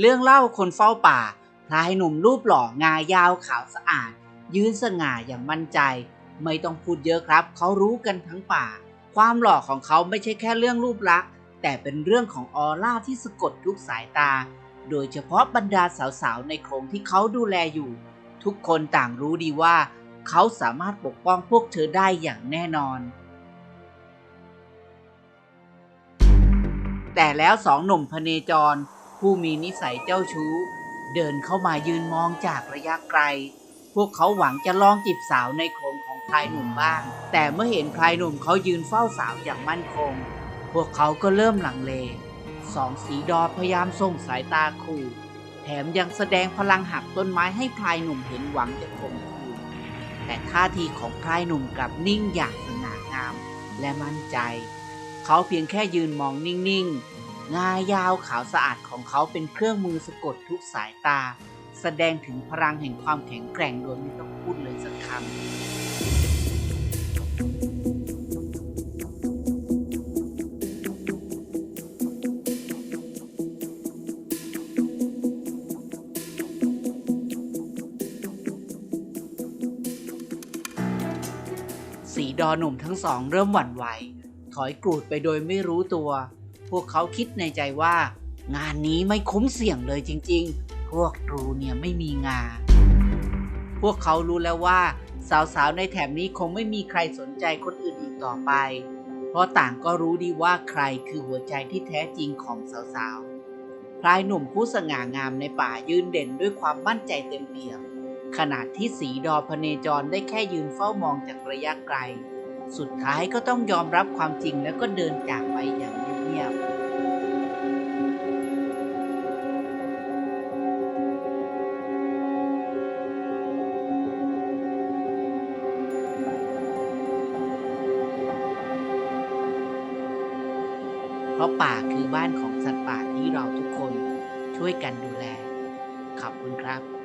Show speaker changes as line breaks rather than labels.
เรื่องเล่าคนเฝ้าป่า พลายหนุ่มรูปหล่องายาวขาวสะอาด ยืนสง่าอย่างมั่นใจ ไม่ต้องพูดเยอะครับ เขารู้กันทั้งป่า ความหล่อของเขาไม่ใช่แค่เรื่องรูปลักษณ์แต่เป็นเรื่องของออร่าที่สะกดทุกสายตา โดยเฉพาะบรรดาสาวๆในโครงที่เขาดูแลอยู่ ทุกคนต่างรู้ดีว่า เขาสามารถปกป้องพวกเธอได้อย่างแน่นอน แต่แล้วสองหนุ่มพเนจร ผู้มีนิสัยเจ้าชู้ เดินเข้ามายืนมองจากระยะไกล พวกเขาหวังจะลองจีบสาวในโครงของพลายหนุ่มบ้าง แต่เมื่อเห็นพลายหนุ่มเขายืนเฝ้าสาวอย่างมั่นคง พวกเขาก็เริ่มหลังเลสองสีดอพยายามส่งสายตาขู่ แถมยังแสดงพลังหักต้นไม้ให้พลายหนุ่มเห็นหวังจะข่มขู่แต่ท่าทีของพลายหนุ่มกลับนิ่งอย่างสง่างามและมั่นใจ เขาเพียงแค่ยืนมองนิ่งๆ งายาวขาวสะอาดของเขาเป็นเครื่องมือสะกดทุกสายตา แสดงถึงพลังแห่งความแข็งแกร่งโดยไม่ต้องพูดเลยสักคำสีดอหนุ่มทั้งสองเริ่มหวั่นไหว ถอยกรูดไปโดยไม่รู้ตัว พวกเขาคิดในใจว่า งานนี้ไม่คุ้มเสี่ยงเลยจริงๆ พวกตรูเนี่ยไม่มีงา พวกเขารู้แล้วว่า สาวๆในแถบนี้คงไม่มีใครสนใจคนอื่นอีกต่อไป เพราะต่างก็รู้ดีว่าใครคือหัวใจที่แท้จริงของสาวๆพลายหนุ่มผู้สง่างามในป่ายืนเด่นด้วยความมั่นใจเต็มเปี่ยมขณะที่สีดอพเนจรได้แค่ยืนเฝ้ามองจากระยะไกล สุดท้ายก็ต้องยอมรับความจริงแล้วก็เดินจากไปอย่าง เงียบเพราะป่าคือบ้านของสัตว์ป่าที่เราทุกคนช่วยกันดูแล ขอบคุณครับ